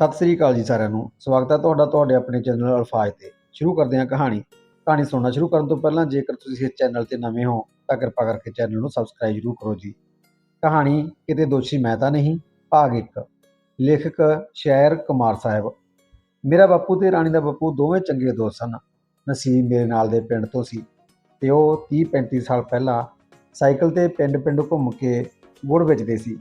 ਸਤਿ ਸ੍ਰੀ ਅਕਾਲ ਜੀ ਸਾਰਿਆਂ ਨੂੰ। ਸਵਾਗਤ ਹੈ ਤੁਹਾਡਾ ਤੁਹਾਡੇ ਆਪਣੇ ਚੈਨਲ ਅਲਫਾਜ਼ ਤੇ। ਸ਼ੁਰੂ ਕਰਦੇ ਹਾਂ ਕਹਾਣੀ। ਕਹਾਣੀ ਸੁਣਨਾ ਸ਼ੁਰੂ ਕਰਨ ਤੋਂ ਪਹਿਲਾਂ ਜੇਕਰ ਤੁਸੀਂ ਇਸ ਚੈਨਲ ਤੇ ਨਵੇਂ ਹੋ, ਤਾਂ ਕਿਰਪਾ ਕਰਕੇ ਚੈਨਲ ਨੂੰ ਸਬਸਕ੍ਰਾਈਬ ਜ਼ਰੂਰ ਕਰੋ ਜੀ। ਕਹਾਣੀ, ਕਿਤੇ ਦੋਸ਼ੀ ਮੈਂ ਤਾਂ ਨਹੀਂ। ਭਾਗ 1 ਲੇਖਕ, ਸ਼ਾਇਰ ਕੁਮਾਰ ਸਾਹਿਬ। ਮੇਰਾ ਬਾਪੂ ਤੇ ਰਾਣੀ ਦਾ ਬਾਪੂ ਦੋਵੇਂ ਚੰਗੇ ਦੋਸਤ ਸਨ। ਨਸੀਬ ਮੇਰੇ ਨਾਲ ਦੇ ਪਿੰਡ ਤੋਂ ਸੀ ਤੇ ਉਹ 30 35 ਸਾਲ ਪਹਿਲਾਂ ਸਾਈਕਲ ਤੇ ਪਿੰਡ-ਪਿੰਡ ਘੁੰਮ ਕੇ ਗੁੜ ਵੇਚਦੇ ਸੀ।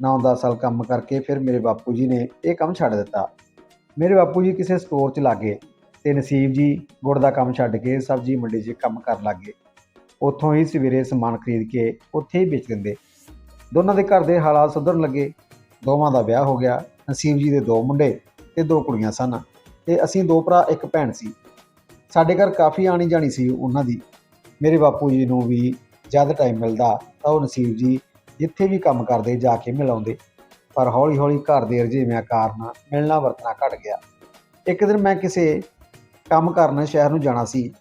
9-10 ਸਾਲ ਕੰਮ ਕਰਕੇ ਫਿਰ ਮੇਰੇ ਬਾਪੂ ਜੀ ਨੇ ਇਹ ਕੰਮ ਛੱਡ ਦਿੱਤਾ। ਮੇਰੇ ਬਾਪੂ ਜੀ ਕਿਸੇ ਸਟੋਰ 'ਚ ਲੱਗੇ ਤੇ ਨਸੀਬ ਜੀ ਗੁੜ ਦਾ ਕੰਮ ਛੱਡ ਕੇ ਸਬਜ਼ੀ ਮੰਡੀ 'ਚ ਕੰਮ ਕਰਨ ਲੱਗੇ ਉੱਥੋਂ ਹੀ ਸਵੇਰੇ ਸਮਾਨ ਖਰੀਦ ਕੇ ਉੱਥੇ ਹੀ ਵੇਚ ਦਿੰਦੇ। ਦੋਨਾਂ ਦੇ ਘਰ ਦੇ ਹਾਲਾਤ ਸੁਧਰਨ ਲੱਗੇ। ਦੋਵਾਂ ਦਾ ਵਿਆਹ ਹੋ ਗਿਆ, ਨਸੀਬ ਜੀ ਦੇ ਦੋ ਮੁੰਡੇ ਤੇ ਦੋ ਕੁੜੀਆਂ ਸਨ ਤੇ ਅਸੀਂ ਦੋ ਭਰਾ, ਇੱਕ ਭੈਣ ਸੀ। ਸਾਡੇ ਘਰ ਕਾਫੀ ਆਣੀ ਜਾਣੀ ਸੀ ਉਹਨਾਂ ਦੀ। ਮੇਰੇ ਬਾਪੂ ਜੀ ਨੂੰ ਵੀ ਜਦ ਟਾਈਮ ਮਿਲਦਾ ਤਾਂ ਉਹ ਨਸੀਬ ਜੀ ਜਿੱਥੇ ਵੀ ਕੰਮ ਕਰਦੇ ਜਾ ਕੇ ਮਿਲਾਉਂਦੇ, ਪਰ ਹੌਲੀ-ਹੌਲੀ ਘਰ ਦੇ ਰੁਝੇਵਿਆਂ ਕਾਰਨ ਮਿਲਣਾ ਵਰਤਣਾ ਘਟ ਗਿਆ। ਇੱਕ ਦਿਨ ਮੈਂ ਕਿਸੇ ਕੰਮ ਕਰਨ ਸ਼ਹਿਰ ਨੂੰ ਜਾਣਾ ਸੀ,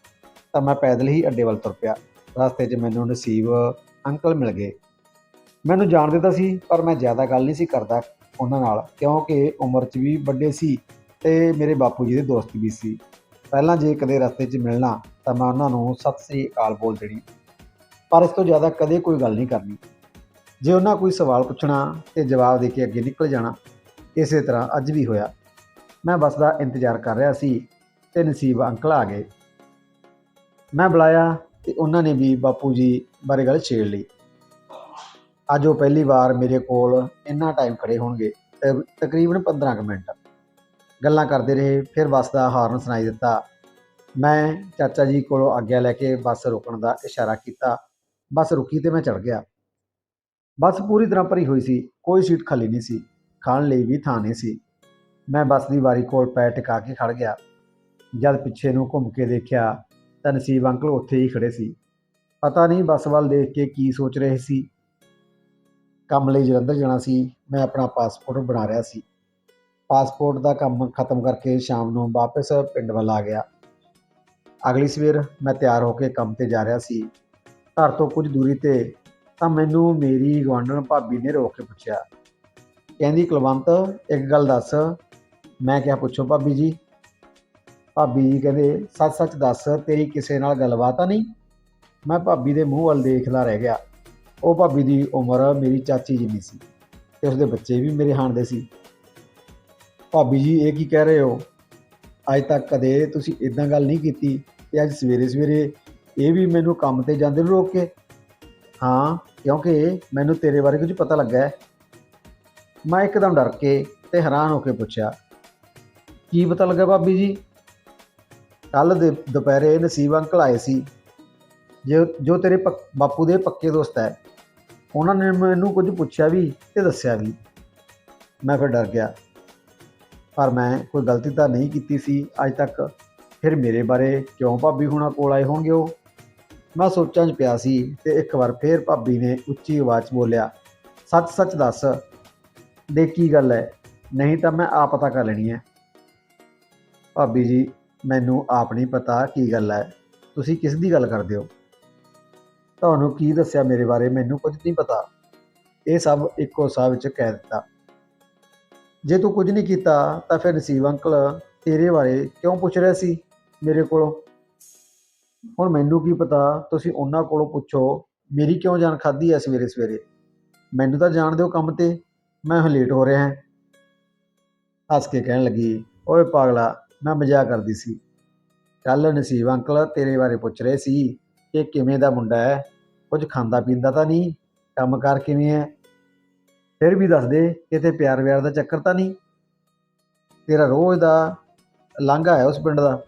ਤਾਂ ਮੈਂ ਪੈਦਲ ਹੀ ਅੱਡੇ ਵੱਲ ਤੁਰ ਪਿਆ। ਰਸਤੇ 'ਚ ਮੈਨੂੰ ਨਸੀਬ ਅੰਕਲ ਮਿਲ ਗਏ। ਮੈਨੂੰ ਜਾਣਦੇ ਤਾਂ ਸੀ, ਪਰ ਮੈਂ ਜ਼ਿਆਦਾ ਗੱਲ ਨਹੀਂ ਸੀ ਕਰਦਾ ਉਹਨਾਂ ਨਾਲ, ਕਿਉਂਕਿ ਉਮਰ 'ਚ ਵੀ ਵੱਡੇ ਸੀ ਤੇ ਮੇਰੇ ਬਾਪੂ ਜੀ ਦੇ ਦੋਸਤ ਵੀ ਸੀ। ਪਹਿਲਾਂ ਜੇ ਕਦੇ ਰਸਤੇ 'ਚ ਮਿਲਣਾ, ਤਾਂ ਮੈਂ ਉਹਨਾਂ ਨੂੰ ਸਤਿ ਸ੍ਰੀ ਅਕਾਲ ਬੋਲ ਦੇਣੀ, ਪਰ ਇਸ ਤੋਂ ਜ਼ਿਆਦਾ ਕਦੇ ਕੋਈ ਗੱਲ ਨਹੀਂ ਕਰਨੀ। ਜੇ ਉਹਨਾਂ ਕੋਈ ਸਵਾਲ ਪੁੱਛਣਾ ਤੇ ਜਵਾਬ ਦੇ ਕੇ ਅੱਗੇ ਨਿਕਲ ਜਾਣਾ, ਇਸੇ ਤਰ੍ਹਾਂ ਅੱਜ ਵੀ ਹੋਇਆ। ਮੈਂ ਬੱਸ ਦਾ ਇੰਤਜ਼ਾਰ ਕਰ ਰਿਹਾ ਸੀ ਤੇ ਨਸੀਬ ਅੰਕਲ ਆ ਗਏ। ਮੈਂ ਬੁਲਾਇਆ ਤੇ ਉਹਨਾਂ ਨੇ ਵੀ ਬਾਪੂ ਜੀ ਬਾਰੇ ਗੱਲ ਛੇੜ ਲਈ। ਅੱਜ ਉਹ ਪਹਿਲੀ ਵਾਰ ਮੇਰੇ ਕੋਲ ਇੰਨਾ ਟਾਈਮ ਖੜੇ ਹੋਣਗੇ ਤਕ- ਤਕਰੀਬਨ 15 ਕੁ ਮਿੰਟ। ਗੱਲਾਂ ਕਰਦੇ ਰਹੇ, ਫਿਰ ਬੱਸ ਦਾ ਹਾਰਨ ਸੁਣਾਈ ਦਿੱਤਾ। ਮੈਂ ਚਾਚਾ ਜੀ ਕੋਲੋਂ ਆਗਿਆ ਲੈ ਕੇ ਬੱਸ ਰੁਕਣ ਦਾ ਇਸ਼ਾਰਾ ਕੀਤਾ। ਬੱਸ ਰੁਕੀ ਤੇ ਮੈਂ ਚੜ ਗਿਆ। ਬੱਸ ਪੂਰੀ ਤਰ੍ਹਾਂ ਭਰੀ ਹੋਈ ਸੀ, ਕੋਈ ਸੀਟ ਖਾਲੀ ਨਹੀਂ ਸੀ, ਖਾਣ ਲਈ ਵੀ ਥਾਂ ਨਹੀਂ ਸੀ। ਮੈਂ ਬੱਸ ਦੀ ਵਾਰੀ ਕੋਲ ਪੈ ਟਿਕਾ ਕੇ ਖੜ ਗਿਆ। ਜਦ ਪਿੱਛੇ ਨੂੰ ਘੁੰਮ ਕੇ ਦੇਖਿਆ ਤਾਂ ਨਸੀਬ ਅੰਕਲ ਉੱਥੇ ਹੀ ਖੜੇ ਸੀ। ਪਤਾ ਨਹੀਂ ਬੱਸ ਵੱਲ ਦੇਖ ਕੇ ਕੀ ਸੋਚ ਰਹੇ ਸੀ। ਕੰਮ ਲਈ ਜਲੰਧਰ ਜਾਣਾ ਸੀ, ਮੈਂ ਆਪਣਾ ਪਾਸਪੋਰਟ ਬਣਾ ਰਿਹਾ ਸੀ। ਪਾਸਪੋਰਟ ਦਾ ਕੰਮ ਖਤਮ ਕਰਕੇ ਸ਼ਾਮ ਨੂੰ ਵਾਪਸ ਪਿੰਡ ਵੱਲ ਆ ਗਿਆ। ਅਗਲੀ ਸਵੇਰ ਮੈਂ ਤਿਆਰ ਹੋ ਕੇ ਕੰਮ ਤੇ ਜਾ ਰਿਹਾ ਸੀ। ਘਰ ਤੋਂ ਕੁਝ ਦੂਰੀ ਤੇ ਤਾਂ ਮੈਨੂੰ ਮੇਰੀ ਗੁਆਂਢਣ ਭਾਬੀ ਨੇ ਰੋਕ ਕੇ ਪੁੱਛਿਆ। ਕਹਿੰਦੀ, ਕੁਲਵੰਤ, ਇੱਕ ਗੱਲ ਦੱਸ। ਮੈਂ ਕਿਹਾ, ਪੁੱਛੋ ਭਾਬੀ ਜੀ। ਭਾਬੀ ਜੀ ਕਹਿੰਦੇ ਸੱਚ ਸੱਚ ਦੱਸ, ਤੇਰੀ ਕਿਸੇ ਨਾਲ ਗੱਲਬਾਤ ਆ ਨਹੀਂ? ਮੈਂ ਭਾਬੀ ਦੇ ਮੂੰਹ ਵੱਲ ਦੇਖਦਾ ਰਹਿ ਗਿਆ। ਉਹ ਭਾਬੀ ਦੀ ਉਮਰ ਮੇਰੀ ਚਾਚੀ ਜਿੰਨੀ ਸੀ ਤੇ ਉਸਦੇ ਬੱਚੇ ਵੀ ਮੇਰੇ ਹਾਣ ਦੇ ਸੀ। ਭਾਬੀ ਜੀ, ਇਹ ਕੀ ਕਹਿ ਰਹੇ ਹੋ? ਅੱਜ ਤੱਕ ਕਦੇ ਤੁਸੀਂ ਇਦਾਂ ਗੱਲ ਨਹੀਂ ਕੀਤੀ ਤੇ ਅੱਜ ਸਵੇਰੇ ਸਵੇਰੇ ਇਹ ਵੀ ਮੈਨੂੰ ਕੰਮ ਤੇ ਜਾਂਦੇ ਨੂੰ ਰੋਕ ਕੇ ਹਾਂ, ਕਿਉਂਕਿ ਮੈਨੂੰ ਤੇਰੇ ਬਾਰੇ ਕੁਝ ਪਤਾ ਲੱਗਾ ਹੈ। ਮੈਂ ਇੱਕਦਮ ਡਰ ਕੇ ਤੇ ਹੈਰਾਨ ਹੋ ਕੇ ਪੁੱਛਿਆ, ਕੀ ਪਤਾ ਲੱਗਾ ਭਾਬੀ ਜੀ? ਕੱਲ ਦੇ ਦੁਪਹਿਰੇ ਨਸੀਬ ਅੰਕਲ ਆਏ ਸੀ, ਜੋ ਜੋ ਤੇਰੇ ਪੱਕ- ਬਾਪੂ ਦੇ ਪੱਕੇ ਦੋਸਤ ਹੈ। ਉਹਨਾਂ ਨੇ ਮੈਨੂੰ ਕੁਝ ਪੁੱਛਿਆ ਵੀ ਤੇ ਦੱਸਿਆ ਵੀ। ਮੈਂ ਫਿਰ ਡਰ ਗਿਆ। ਪਰ ਮੈਂ ਕੋਈ ਗਲਤੀ ਤਾਂ ਨਹੀਂ ਕੀਤੀ ਸੀ। ਅੱਜ ਤੱਕ ਫਿਰ ਮੇਰੇ ਬਾਰੇ ਕਿਉਂ ਭਾਬੀ ਹੁਣਾਂ ਕੋਲ ਆਏ ਹੋਣਗੇ ਉਹ? ਮੈਂ ਸੋਚਾਂ 'ਚ ਪਿਆ ਸੀ ਤੇ ਇੱਕ ਵਾਰ ਫੇਰ ਭਾਬੀ ਨੇ ਉੱਚੀ ਆਵਾਜ਼ 'ਚ ਬੋਲਿਆ, ਸੱਚ ਸੱਚ ਦੱਸ ਦੇ ਕੀ ਗੱਲ ਹੈ ਨਹੀਂ ਤਾਂ ਮੈਂ ਆਪ ਪਤਾ ਕਰ ਲੈਣੀ ਹੈ ਭਾਬੀ ਜੀ, ਮੈਨੂੰ ਆਪ ਨਹੀਂ ਪਤਾ ਕੀ ਗੱਲ ਹੈ ਤੁਸੀਂ ਕਿਸ ਦੀ ਗੱਲ ਕਰਦੇ ਹੋ? ਤੁਹਾਨੂੰ ਕੀ ਦੱਸਿਆ ਮੇਰੇ ਬਾਰੇ? ਮੈਨੂੰ ਕੁਝ ਨਹੀਂ ਪਤਾ। ਇਹ ਸਭ ਇੱਕੋ ਸਾਹ ਵਿੱਚ ਕਹਿ ਦਿੱਤਾ। ਜੇ ਤੂੰ ਕੁਝ ਨਹੀਂ ਕੀਤਾ ਤਾਂ ਫਿਰ ਨਸੀਬ ਅੰਕਲ ਤੇਰੇ ਬਾਰੇ ਕਿਉਂ ਪੁੱਛ ਰਿਹਾ ਸੀ ਮੇਰੇ ਕੋਲੋਂ? ਹੁਣ ਮੈਨੂੰ ਕੀ ਪਤਾ, ਤੁਸੀਂ ਉਹਨਾਂ ਕੋਲੋਂ ਪੁੱਛੋ, ਮੇਰੀ ਕਿਉਂ ਜਾਨ ਖਾਦੀ ਐ ਸਵੇਰੇ ਸਵੇਰੇ? ਮੈਨੂੰ ਤਾਂ ਜਾਣ ਦਿਓ ਕੰਮ ਤੇ, ਮੈਂ ਹੁਣ ਲੇਟ ਹੋ ਰਿਹਾ ਹਾਂ। ਹੱਸ ਕੇ ਕਹਿਣ ਲੱਗੀ, ਓਏ ਪਾਗਲਾ, ਮੈਂ ਮਜ਼ਾਕ ਕਰਦੀ ਸੀ। ਕੱਲ ਨਸੀਬ ਅੰਕਲ ਤੇਰੇ ਬਾਰੇ ਪੁੱਛ ਰਹੇ ਸੀ ਕਿ ਕਿਵੇਂ ਦਾ ਮੁੰਡਾ ਹੈ ਕੁਝ ਖਾਂਦਾ ਪੀਂਦਾ ਤਾਂ ਨਹੀਂ ਕੰਮਕਾਰ ਕਿਵੇਂ ਹੈ ਫਿਰ ਵੀ ਦੱਸ ਦੇ, ਕਿਤੇ ਪਿਆਰ ਵਿਆਰ ਦਾ ਚੱਕਰ ਤਾਂ ਨਹੀਂ? ਤੇਰਾ ਰੋਜ਼ ਦਾ ਲਾਂਘਾ ਹੈ ਉਸ ਪਿੰਡ ਦਾ।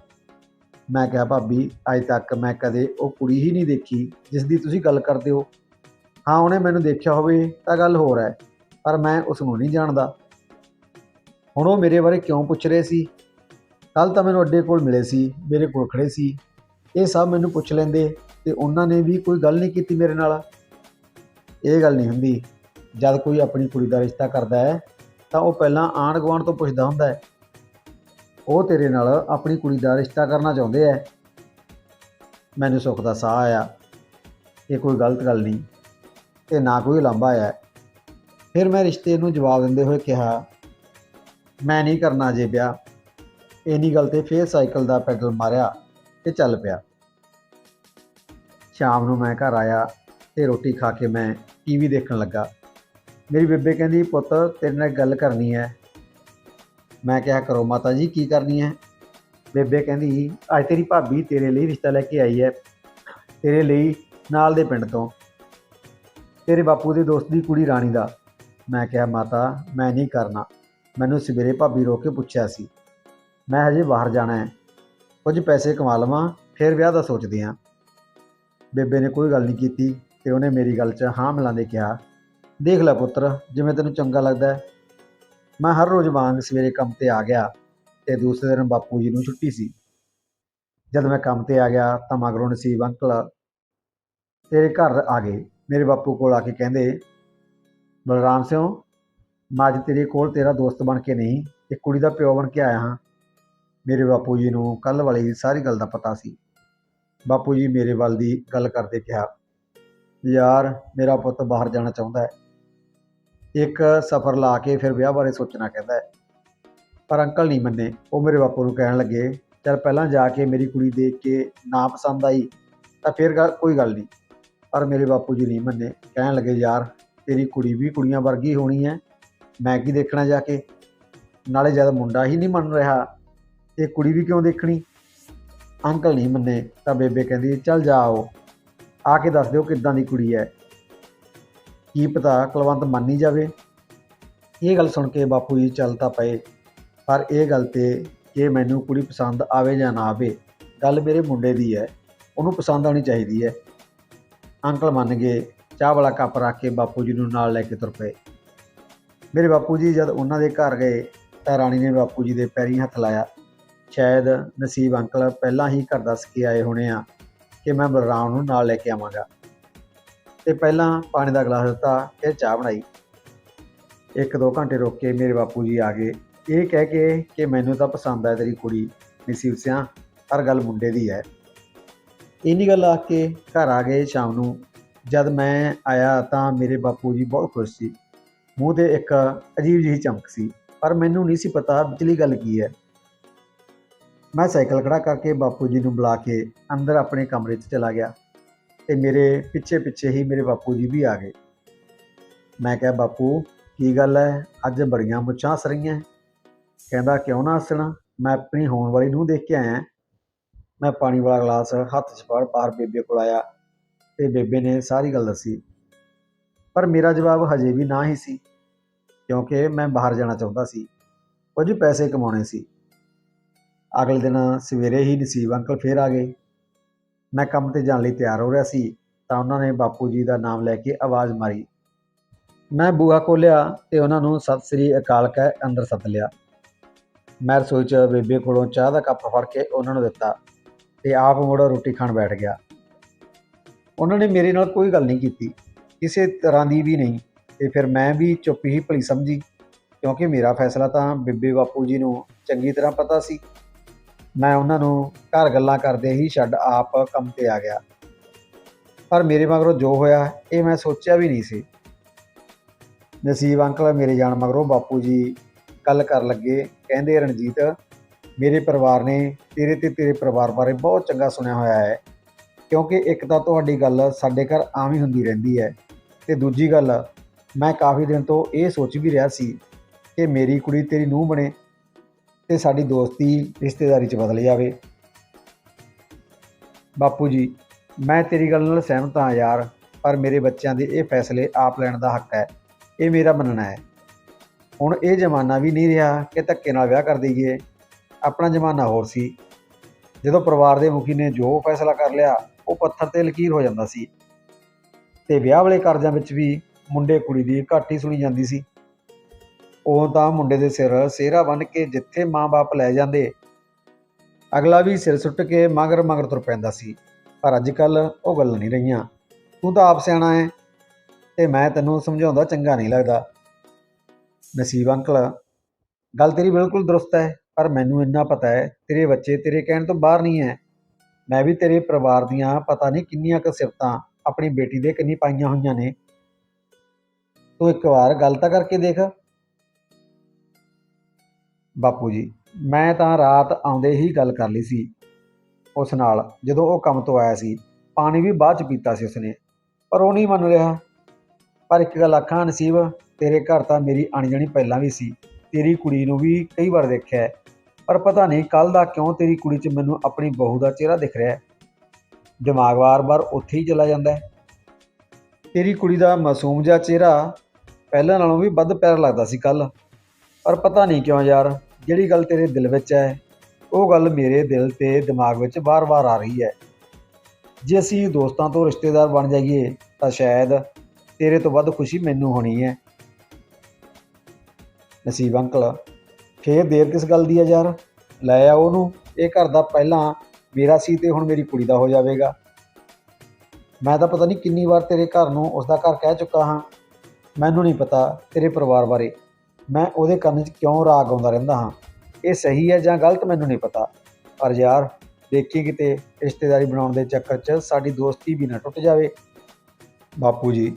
ਮੈਂ ਕਿਹਾ, ਭਾਬੀ, ਅੱਜ ਤੱਕ ਮੈਂ ਕਦੇ ਉਹ ਕੁੜੀ ਹੀ ਨਹੀਂ ਦੇਖੀ ਜਿਸ ਦੀ ਤੁਸੀਂ ਗੱਲ ਕਰਦੇ ਹੋ। ਹਾਂ, ਉਹਨੇ ਮੈਨੂੰ ਦੇਖਿਆ ਹੋਵੇ ਤਾਂ ਗੱਲ ਹੋਰ ਹੈ, ਪਰ ਮੈਂ ਉਸ ਨੂੰ ਨਹੀਂ ਜਾਣਦਾ। ਹੁਣ ਉਹ ਮੇਰੇ ਬਾਰੇ ਕਿਉਂ ਪੁੱਛ ਰਹੇ ਸੀ? ਕੱਲ ਤਾਂ ਮੈਨੂੰ ਅੱਡੇ ਕੋਲ ਮਿਲੇ ਸੀ, ਮੇਰੇ ਕੋਲ ਖੜੇ ਸੀ। ਇਹ ਸਭ ਮੈਨੂੰ ਪੁੱਛ ਲੈਂਦੇ ਤੇ ਉਹਨਾਂ ਨੇ ਵੀ ਕੋਈ ਗੱਲ ਨਹੀਂ ਕੀਤੀ ਮੇਰੇ ਨਾਲ। ਇਹ ਗੱਲ ਨਹੀਂ ਹੁੰਦੀ। ਜਦ ਕੋਈ ਆਪਣੀ ਕੁੜੀ ਦਾ ਰਿਸ਼ਤਾ ਕਰਦਾ ਹੈ, ਤਾਂ ਉਹ ਪਹਿਲਾਂ ਆਂਢ ਗੁਆਂਢ ਤੋਂ ਪੁੱਛਦਾ ਹੁੰਦਾ ਹੈ। ਉਹ ਤੇਰੇ ਨਾਲ ਆਪਣੀ ਕੁੜੀ ਦਾ ਰਿਸ਼ਤਾ ਕਰਨਾ ਚਾਹੁੰਦੇ ਐ ਮੈਨੂੰ ਸੁੱਖ ਦਾ ਸਾਹ ਆਇਆ। ਇਹ ਕੋਈ ਗਲਤ ਗੱਲ ਨਹੀਂ। ਤੇ ਨਾ ਕੋਈ ਲਾਂਭਾ ਆਇਆ ਫਿਰ ਮੈਂ ਰਿਸ਼ਤੇ ਨੂੰ ਜਵਾਬ ਦਿੰਦੇ ਹੋਏ ਕਿਹਾ, ਮੈਂ ਨਹੀਂ ਕਰਨਾ ਜੇ ਵਿਆਹ ਇੰਨੀ ਗੱਲ ਤੇ ਫੇਰ ਸਾਈਕਲ ਦਾ ਪੈਡਲ ਮਾਰਿਆ ਤੇ ਚੱਲ ਪਿਆ। ਸ਼ਾਮ ਨੂੰ ਮੈਂ ਘਰ ਆਇਆ ਤੇ ਰੋਟੀ ਖਾ ਕੇ ਮੈਂ ਟੀਵੀ ਦੇਖਣ ਲੱਗਾ। ਮੇਰੀ ਬੇਬੇ ਕਹਿੰਦੀ, ਪੁੱਤ, ਤੇਰੇ ਨਾਲ ਗੱਲ ਕਰਨੀ ਹੈ। ਮੈਂ ਕਿਹਾ ਕਰੋ, ਮਾਤਾ ਜੀ, ਕੀ ਕਰਨੀ ਹੈ? ਬੇਬੇ ਕਹਿੰਦੀ, ਅੱਜ ਤੇਰੀ ਭਾਬੀ ਤੇਰੇ ਲਈ ਰਿਸ਼ਤਾ ਲੈ ਕੇ ਆਈ ਹੈ। ਤੇਰੇ ਲਈ ਨਾਲ ਦੇ ਪਿੰਡ ਤੋਂ, ਤੇਰੇ ਬਾਪੂ ਦੇ ਦੋਸਤ ਦੀ ਕੁੜੀ ਰਾਣੀ ਦਾ। ਮੈਂ ਕਿਹਾ, ਮਾਤਾ, ਮੈਂ ਨਹੀਂ ਕਰਨਾ। ਮੈਨੂੰ ਸਵੇਰੇ ਭਾਬੀ ਰੋਕ ਕੇ ਪੁੱਛਿਆ ਸੀ। ਮੈਂ ਹਜੇ ਬਾਹਰ ਜਾਣਾ ਹੈ। ਕੁਝ ਪੈਸੇ ਕਮਾ ਲਵਾਂ, ਫਿਰ ਵਿਆਹ ਦਾ ਸੋਚਦੇ ਹਾਂ। ਬੇਬੇ ਨੇ ਕੋਈ ਗੱਲ ਨਹੀਂ ਕੀਤੀ ਤੇ ਉਹਨੇ ਮੇਰੀ ਗੱਲ 'ਚ ਹਾਂ ਮਿਲਾਉਂਦੇ ਕਿਹਾ, ਦੇਖ ਲੈ ਪੁੱਤਰ, ਜਿਵੇਂ ਤੈਨੂੰ ਚੰਗਾ ਲੱਗਦਾ ਹੈ ਮੈਂ ਹਰ ਰੋਜ਼ ਵਾਂਗ ਸਵੇਰੇ ਕੰਮ ਤੇ ਆ ਗਿਆ ਤੇ ਦੂਸਰੇ ਦਿਨ ਬਾਪੂ ਜੀ ਨੂੰ ਛੁੱਟੀ ਸੀ। ਜਦ ਮੈਂ ਕੰਮ ਤੇ ਆ ਗਿਆ ਤਾਂ ਮਗਰੋਂ ਨਸੀਬ ਅੰਕਲ ਤੇਰੇ ਘਰ ਆ ਗਏ। ਮੇਰੇ ਬਾਪੂ ਕੋਲ ਆ ਕੇ ਕਹਿੰਦੇ, ਬਲਰਾਮ ਸਿੰਘ ਮੈਂ ਅੱਜ ਤੇਰੇ ਕੋਲ ਤੇਰਾ ਦੋਸਤ ਬਣ ਕੇ ਨਹੀਂ, ਇੱਕ ਕੁੜੀ ਦਾ ਪਿਓ ਬਣ ਕੇ ਆਇਆ ਹਾਂ। ਮੇਰੇ ਬਾਪੂ ਜੀ ਨੂੰ ਕੱਲ ਵਾਲੀ ਸਾਰੀ ਗੱਲ ਦਾ ਪਤਾ ਸੀ। ਬਾਪੂ ਜੀ ਮੇਰੇ ਵੱਲ ਦੀ ਗੱਲ ਕਰਦੇ ਕਿਹਾ, ਯਾਰ, ਮੇਰਾ ਪੁੱਤ ਬਾਹਰ ਜਾਣਾ ਚਾਹੁੰਦਾ ਹੈ। ਇੱਕ ਸਫ਼ਰ ਲਾ ਕੇ ਫਿਰ ਵਿਆਹ ਬਾਰੇ ਸੋਚਣਾ ਕਹਿੰਦਾ ਪਰ ਅੰਕਲ ਨਹੀਂ ਮੰਨੇ। ਉਹ ਮੇਰੇ ਬਾਪੂ ਨੂੰ ਕਹਿਣ ਲੱਗੇ, ਚਲ ਪਹਿਲਾਂ ਜਾ ਕੇ ਮੇਰੀ ਕੁੜੀ ਦੇਖ ਕੇ ਨਾ ਪਸੰਦ ਆਈ, ਤਾਂ ਫਿਰ ਗੱਲ, ਕੋਈ ਗੱਲ ਨਹੀਂ। ਪਰ ਮੇਰੇ ਬਾਪੂ ਜੀ ਨਹੀਂ ਮੰਨੇ। ਕਹਿਣ ਲੱਗੇ, ਯਾਰ, ਤੇਰੀ ਕੁੜੀ ਵੀ ਕੁੜੀਆਂ ਵਰਗੀ ਹੋਣੀ ਹੈ ਮੈਂ ਕੀ ਦੇਖਣਾ ਜਾ ਕੇ? ਨਾਲੇ ਜਦ ਮੁੰਡਾ ਹੀ ਨਹੀਂ ਮੰਨ ਰਿਹਾ, ਤੇ ਕੁੜੀ ਵੀ ਕਿਉਂ ਦੇਖਣੀ? ਅੰਕਲ ਨਹੀਂ ਮੰਨੇ, ਤਾਂ ਬੇਬੇ ਕਹਿੰਦੀ, ਚੱਲ ਜਾਓ ਆ ਕੇ ਦੱਸ ਦਿਓ ਕਿੱਦਾਂ ਦੀ ਕੁੜੀ ਹੈ ਕੀ ਪਤਾ ਕੁਲਵੰਤ ਮੰਨੀ ਜਾਵੇ। ਇਹ ਗੱਲ ਸੁਣ ਕੇ ਬਾਪੂ ਜੀ ਚੱਲ ਤਾਂ ਪਏ, ਪਰ ਇਹ ਗੱਲ ਤੇ ਕਿ ਮੈਨੂੰ ਕੁੜੀ ਪਸੰਦ ਆਵੇ ਜਾਂ ਨਾ ਆਵੇ, ਗੱਲ ਮੇਰੇ ਮੁੰਡੇ ਦੀ ਹੈ, ਉਹਨੂੰ ਪਸੰਦ ਆਉਣੀ ਚਾਹੀਦੀ ਹੈ। ਅੰਕਲ ਮੰਨ ਗਏ, ਚਾਹ ਵਾਲਾ ਕੱਪ ਰੱਖ ਕੇ ਬਾਪੂ ਜੀ ਨੂੰ ਨਾਲ ਲੈ ਕੇ ਤੁਰ ਪਏ। ਮੇਰੇ ਬਾਪੂ ਜੀ ਜਦ ਉਹਨਾਂ ਦੇ ਘਰ ਗਏ, ਤਾਂ ਰਾਣੀ ਨੇ ਬਾਪੂ ਜੀ ਦੇ ਪੈਰੀਂ ਹੱਥ ਲਾਇਆ। ਸ਼ਾਇਦ ਨਸੀਬ ਅੰਕਲ ਪਹਿਲਾਂ ਹੀ ਘਰ ਦੱਸ ਕੇ ਆਏ ਹੋਣੇ ਆ ਕਿ ਮੈਂ ਬਲਰਾਮ ਨੂੰ ਨਾਲ ਲੈ ਕੇ ਆਵਾਂਗਾ। ਤੇ ਪਹਿਲਾਂ ਪਾਣੀ ਦਾ ਗਲਾਸ ਦਿੱਤਾ ਫਿਰ ਚਾਹ ਬਣਾਈ। ਇੱਕ ਦੋ ਘੰਟੇ ਰੁਕ ਕੇ ਮੇਰੇ ਬਾਪੂ ਜੀ ਆ ਗਏ। ਇਹ ਕਹਿ ਕੇ ਕਿ ਮੈਨੂੰ ਤਾਂ ਪਸੰਦ ਆਇਆ ਤੇਰੀ ਕੁੜੀ ਨਸੀਬ ਸਿਆਂ ਹਰ ਗੱਲ ਮੁੰਡੇ ਦੀ ਹੈ। ਇੰਨੀ ਗੱਲ ਆ ਕੇ ਘਰ ਆ ਗਏ ਸ਼ਾਮ ਨੂੰ। ਜਦ ਮੈਂ ਆਇਆ ਤਾਂ ਮੇਰੇ ਬਾਪੂ ਜੀ ਬਹੁਤ ਖੁਸ਼ ਸੀ। ਮੂੰਹ ਤੇ ਇੱਕ ਅਜੀਬ ਜਿਹੀ ਚਮਕ ਸੀ, ਪਰ ਮੈਨੂੰ ਨਹੀਂ ਸੀ ਪਤਾ ਵਿਚਲੀ ਗੱਲ ਕੀ ਹੈ। ਮੈਂ ਸਾਈਕਲ ਖੜਾ ਕਰਕੇ ਬਾਪੂ ਜੀ ਨੂੰ ਬੁਲਾ ਕੇ ਅੰਦਰ ਆਪਣੇ ਕਮਰੇ 'ਚ ਚਲਾ ਗਿਆ। ਤੇ ਮੇਰੇ ਪਿੱਛੇ ਪਿੱਛੇ ਹੀ ਮੇਰੇ ਬਾਪੂ ਜੀ ਵੀ ਆ ਗਏ। ਮੈਂ ਕਿਹਾ, ਬਾਪੂ, ਕੀ ਗੱਲ ਹੈ ਅੱਜ ਬੜੀਆਂ ਮੁੱਛਾਂ ਹੱਸ ਰਹੀਆਂ ਕਹਿੰਦਾ, ਕਿਉਂ ਨਾ ਹੱਸਣਾ? ਮੈਂ ਆਪਣੀ ਹੋਣ ਵਾਲੀ ਨੂੰ ਦੇਖ ਕੇ ਆਇਆ। ਮੈਂ ਪਾਣੀ ਵਾਲਾ ਗਲਾਸ ਹੱਥ 'ਚ ਫੜ ਬਾਹਰ ਬੇਬੇ ਕੋਲ ਆਇਆ ਤੇ ਬੇਬੇ ਨੇ ਸਾਰੀ ਗੱਲ ਦੱਸੀ। ਪਰ ਮੇਰਾ ਜਵਾਬ ਹਜੇ ਵੀ ਨਾ ਹੀ ਸੀ, ਕਿਉਂਕਿ ਮੈਂ ਬਾਹਰ ਜਾਣਾ ਚਾਹੁੰਦਾ ਸੀ। ਕੁਝ ਪੈਸੇ ਕਮਾਉਣੇ ਸੀ। ਅਗਲੇ ਦਿਨ ਸਵੇਰੇ ਹੀ ਨਸੀਬ ਅੰਕਲ ਫੇਰ ਆ ਗਏ। ਮੈਂ ਕੰਮ ਤੇ ਜਾਣ ਲਈ ਤਿਆਰ ਹੋ ਰਿਹਾ ਸੀ, ਤਾਂ ਉਹਨਾਂ ਨੇ ਬਾਪੂ ਜੀ ਦਾ ਨਾਮ ਲੈ ਕੇ ਆਵਾਜ਼ ਮਾਰੀ। ਮੈਂ ਬੂਹਾ ਖੋਲ੍ਹਿਆ ਤੇ ਉਹਨਾਂ ਨੂੰ ਸਤਿ ਸ੍ਰੀ ਅਕਾਲ ਕਹਿ ਅੰਦਰ ਸੱਦ ਲਿਆ। ਮੈਂ ਰਸੋਈ 'ਚ ਬੇਬੇ ਕੋਲੋਂ ਚਾਹ ਦਾ ਕੱਪ ਫੜ ਕੇ ਉਹਨਾਂ ਨੂੰ ਦਿੱਤਾ ਤੇ ਆਪ ਮੁੜ ਰੋਟੀ ਖਾਣ ਬੈਠ ਗਿਆ। ਉਹਨਾਂ ਨੇ ਮੇਰੇ ਨਾਲ ਕੋਈ ਗੱਲ ਨਹੀਂ ਕੀਤੀ, ਕਿਸੇ ਤਰ੍ਹਾਂ ਦੀ ਵੀ ਨਹੀਂ ਤੇ ਫਿਰ ਮੈਂ ਵੀ ਚੁੱਪ ਹੀ ਭਲੀ ਸਮਝੀ, ਕਿਉਂਕਿ ਮੇਰਾ ਫੈਸਲਾ ਤਾਂ ਬੇਬੇ ਬਾਪੂ ਜੀ ਨੂੰ ਚੰਗੀ ਤਰ੍ਹਾਂ ਪਤਾ ਸੀ। ਮੈਂ ਉਹਨਾਂ ਨੂੰ ਘਰ ਗੱਲਾਂ ਕਰਦੇ ਹੀ ਛੱਡ ਆਪ ਕੰਮ ਤੇ ਆ ਗਿਆ। ਪਰ ਮੇਰੇ ਮਗਰੋਂ ਜੋ ਹੋਇਆ, ਇਹ ਮੈਂ ਸੋਚਿਆ ਵੀ ਨਹੀਂ ਸੀ। ਨਸੀਬ ਅੰਕਲ ਮੇਰੇ ਜਾਣ ਮਗਰੋਂ ਬਾਪੂ ਜੀ ਗੱਲ ਕਰਨ ਲੱਗੇ। ਕਹਿੰਦੇ, ਰਣਜੀਤ, ਮੇਰੇ ਪਰਿਵਾਰ ਨੇ ਤੇਰੇ ਤੇ ਤੇਰੇ ਪਰਿਵਾਰ ਬਾਰੇ ਬਹੁਤ ਚੰਗਾ ਸੁਣਿਆ ਹੋਇਆ ਹੈ। ਕਿਉਂਕਿ ਇੱਕ ਤਾਂ ਤੁਹਾਡੀ ਗੱਲ ਸਾਡੇ ਘਰ ਆਮ ਹੀ ਹੁੰਦੀ ਰਹਿੰਦੀ ਹੈ ਤੇ ਦੂਜੀ ਗੱਲ, ਮੈਂ ਕਾਫੀ ਦਿਨ ਤੋਂ ਇਹ ਸੋਚ ਵੀ ਰਿਹਾ ਸੀ ਕਿ ਮੇਰੀ ਕੁੜੀ ਤੇਰੀ ਨੂੰਹ ਬਣੇ। ਤੇ ਸਾਡੀ ਦੋਸਤੀ ਰਿਸ਼ਤੇਦਾਰੀ 'ਚ ਬਦਲ ਜਾਵੇ। ਬਾਪੂ ਜੀ, ਮੈਂ ਤੇਰੀ ਗੱਲ ਨਾਲ ਸਹਿਮਤ ਹਾਂ ਯਾਰ, ਪਰ ਮੇਰੇ ਬੱਚਿਆਂ ਦੇ ਇਹ ਫੈਸਲੇ ਆਪ ਲੈਣ ਦਾ ਹੱਕ ਹੈ। ਇਹ ਮੇਰਾ ਮੰਨਣਾ ਹੈ। ਹੁਣ ਇਹ ਜ਼ਮਾਨਾ ਵੀ ਨਹੀਂ ਰਿਹਾ ਕਿ ਧੱਕੇ ਨਾਲ ਵਿਆਹ ਕਰ ਦਈਏ। ਆਪਣਾ ਜ਼ਮਾਨਾ ਹੋਰ ਸੀ। ਜਦੋਂ ਪਰਿਵਾਰ ਦੇ ਮੁਖੀ ਨੇ ਜੋ ਫੈਸਲਾ ਕਰ ਲਿਆ, ਉਹ ਪੱਥਰ ਤੇ ਲਕੀਰ ਹੋ ਜਾਂਦਾ ਸੀ। ਤੇ ਵਿਆਹ ਵਾਲੇ ਕਾਰਜਾਂ ਵਿੱਚ ਵੀ ਮੁੰਡੇ ਕੁੜੀ ਦੀ ਘੱਟ ਹੀ ਸੁਣੀ ਜਾਂਦੀ ਸੀ। ਉਹ ਤਾਂ ਮੁੰਡੇ ਦੇ ਸਿਰ ਸਿਹਰਾ ਬੰਨ ਕੇ ਜਿੱਥੇ ਮਾਂ-ਬਾਪ ਲੈ ਜਾਂਦੇ, ਅਗਲਾ ਵੀ ਸਿਰ ਸੁੱਟ ਕੇ ਮਗਰ ਮਗਰ ਤੁਰ ਪੈਂਦਾ ਸੀ, ਪਰ ਅੱਜ ਕੱਲ ਉਹ ਗੱਲ ਨਹੀਂ ਰਹੀਆਂ। ਤੂੰ ਤਾਂ ਆਪ ਸਿਆਣਾ ਹੈ ਤੇ ਮੈਂ ਤੈਨੂੰ ਸਮਝਾਉਂਦਾ ਚੰਗਾ ਨਹੀਂ ਲੱਗਦਾ। ਨਸੀਬ ਅੰਕਲ, ਗੱਲ ਤੇਰੀ ਬਿਲਕੁਲ ਦਰੁਸਤ ਹੈ ਪਰ ਮੈਨੂੰ ਇੰਨਾ ਪਤਾ ਹੈ ਤੇਰੇ ਬੱਚੇ ਤੇਰੇ ਕਹਿਣ ਤੋਂ ਬਾਹਰ ਨਹੀਂ ਹੈ ਮੈਂ ਵੀ ਤੇਰੇ ਪਰਿਵਾਰ ਦੀਆਂ ਪਤਾ ਨਹੀਂ ਕਿੰਨੀਆਂ ਕੁ ਸਿਫਤਾਂ ਆਪਣੀ ਬੇਟੀ ਦੇ ਕੰਨੀ ਪਾਈਆਂ ਹੋਈਆਂ ਨੇ। ਤੂੰ ਇੱਕ ਵਾਰ ਗੱਲ ਤਾਂ ਕਰਕੇ ਦੇਖ ਬਾਪੂ ਜੀ, ਮੈਂ ਤਾਂ ਰਾਤ ਆਉਂਦੇ ਹੀ ਗੱਲ ਕਰ ਲਈ ਸੀ ਉਸ ਨਾਲ, ਜਦੋਂ ਉਹ ਕੰਮ ਤੋਂ ਆਇਆ ਸੀ, ਪਾਣੀ ਵੀ ਬਾਅਦ ਚ ਪੀਤਾ ਸੀ ਉਸਨੇ, ਪਰ ਉਹ ਨਹੀਂ ਮੰਨ ਰਿਹਾ। ਪਰ ਇੱਕ ਗੱਲ ਆਖਾਂ, ਨਸੀਬ, ਤੇਰੇ ਘਰ ਤਾਂ ਮੇਰੀ ਅਣਜਾਣੀ ਪਹਿਲਾਂ ਵੀ ਸੀ, ਤੇਰੀ ਕੁੜੀ ਨੂੰ ਵੀ ਕਈ ਵਾਰ ਦੇਖਿਆ ਪਰ ਪਤਾ ਨਹੀਂ ਕੱਲ ਦਾ ਕਿਉਂ ਤੇਰੀ ਕੁੜੀ 'ਚ ਮੈਨੂੰ ਆਪਣੀ ਬਹੂ ਦਾ ਚਿਹਰਾ ਦਿਖ ਰਿਹਾ ਦਿਮਾਗ ਵਾਰ-ਵਾਰ ਉੱਥੇ ਹੀ ਚਲਾ ਜਾਂਦਾ ਤੇਰੀ ਕੁੜੀ ਦਾ ਮਾਸੂਮ ਜਿਹਾ ਚਿਹਰਾ ਪਹਿਲਾਂ ਨਾਲੋਂ ਵੀ ਵੱਧ ਪਿਆਰਾ ਲੱਗਦਾ ਸੀ ਕੱਲ ਪਰ ਪਤਾ ਨਹੀਂ ਕਿਉਂ ਯਾਰ ਜਿਹੜੀ ਗੱਲ ਤੇਰੇ ਦਿਲ ਵਿੱਚ ਹੈ, ਉਹ ਗੱਲ ਮੇਰੇ ਦਿਲ ਤੇ ਦਿਮਾਗ ਵਿੱਚ ਵਾਰ-ਵਾਰ ਆ ਰਹੀ ਹੈ। ਜੇ ਅਸੀਂ ਦੋਸਤਾਂ ਤੋਂ ਰਿਸ਼ਤੇਦਾਰ ਬਣ ਜਾਈਏ, ਤਾਂ ਸ਼ਾਇਦ ਤੇਰੇ ਤੋਂ ਵੱਧ ਖੁਸ਼ੀ ਮੈਨੂੰ ਹੋਣੀ ਹੈ। ਨਸੀਬ ਅੰਕਲ, ਫੇਰ ਦੇਰ ਕਿਸ ਗੱਲ ਦੀ ਹੈ ਯਾਰ? ਲੈ ਆ ਉਹਨੂੰ, ਇਹ ਘਰ ਦਾ ਪਹਿਲਾਂ ਮੇਰਾ ਸੀ ਤੇ ਹੁਣ ਮੇਰੀ ਕੁੜੀ ਦਾ ਹੋ ਜਾਵੇਗਾ। ਮੈਂ ਤਾਂ ਪਤਾ ਨਹੀਂ ਕਿੰਨੀ ਵਾਰ ਤੇਰੇ ਘਰ ਨੂੰ ਉਸ ਦਾ ਘਰ ਕਹਿ ਚੁੱਕਾ ਹਾਂ। ਮੈਨੂੰ ਨਹੀਂ ਪਤਾ ਤੇਰੇ ਪਰਿਵਾਰ ਬਾਰੇ। ਮੈਂ ਉਹਦੇ ਕੰਨ 'ਚ ਕਿਉਂ ਰਾਗ ਆਉਂਦਾ ਰਹਿੰਦਾ ਹਾਂ? ਇਹ ਸਹੀ ਹੈ ਜਾਂ ਗਲਤ ਮੈਨੂੰ ਨਹੀਂ ਪਤਾ। ਪਰ ਯਾਰ ਦੇਖੀ ਕਿਤੇ ਰਿਸ਼ਤੇਦਾਰੀ ਬਣਾਉਣ ਦੇ ਚੱਕਰ 'ਚ ਸਾਡੀ ਦੋਸਤੀ ਵੀ ਨਾ ਟੁੱਟ ਜਾਵੇ। ਬਾਪੂ ਜੀ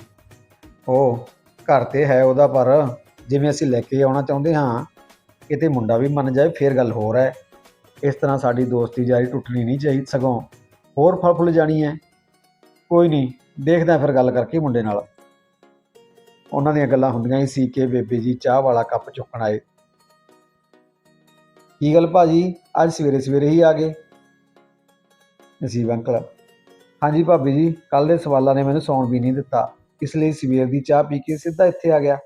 ਉਹ ਘਰ ਤੇ ਹੈ ਉਹਦਾ ਪਰ ਜਿਵੇਂ ਅਸੀਂ ਲੈ ਕੇ ਆਉਣਾ ਚਾਹੁੰਦੇ ਹਾਂ, ਕਿਤੇ ਮੁੰਡਾ ਵੀ ਮੰਨ ਜਾਏ, ਫੇਰ ਗੱਲ ਹੋਰ ਹੈ। ਇਸ ਤਰ੍ਹਾਂ ਸਾਡੀ ਦੋਸਤੀ ਜਾਰੀ ਟੁੱਟਣੀ ਨਹੀਂ ਚਾਹੀਦੀ ਸਗੋਂ ਹੋਰ ਫਲ ਫੁੱਲ ਜਾਣੀ ਹੈ। ਕੋਈ ਨਹੀਂ, ਦੇਖਦਾ ਫਿਰ ਗੱਲ ਕਰਕੇ ਮੁੰਡੇ ਨਾਲ। ਉਹਨਾਂ ਦੀਆਂ ਗੱਲਾਂ ਹੁੰਦੀਆਂ ਹੀ ਸੀ ਕਿ ਬੇਬੇ ਜੀ ਚਾਹ ਵਾਲਾ ਕੱਪ ਚੁੱਕਣ ਆਏ। ਕੀ ਗੱਲ ਭਾਜੀ? ਅੱਜ ਸਵੇਰੇ ਸਵੇਰੇ ਹੀ ਆ ਗਏ। ਨਸੀਬ ਅੰਕਲ, ਹਾਂਜੀ ਭਾਬੀ ਜੀ ਕੱਲ ਦੇ ਸਵਾਲਾਂ ਨੇ ਮੈਨੂੰ ਸੌਣ ਵੀ ਨਹੀਂ ਦਿੱਤਾ, ਇਸ ਲਈ ਸਵੇਰ ਦੀ ਚਾਹ ਪੀ ਕੇ ਸਿੱਧਾ ਇੱਥੇ ਆ ਗਿਆ।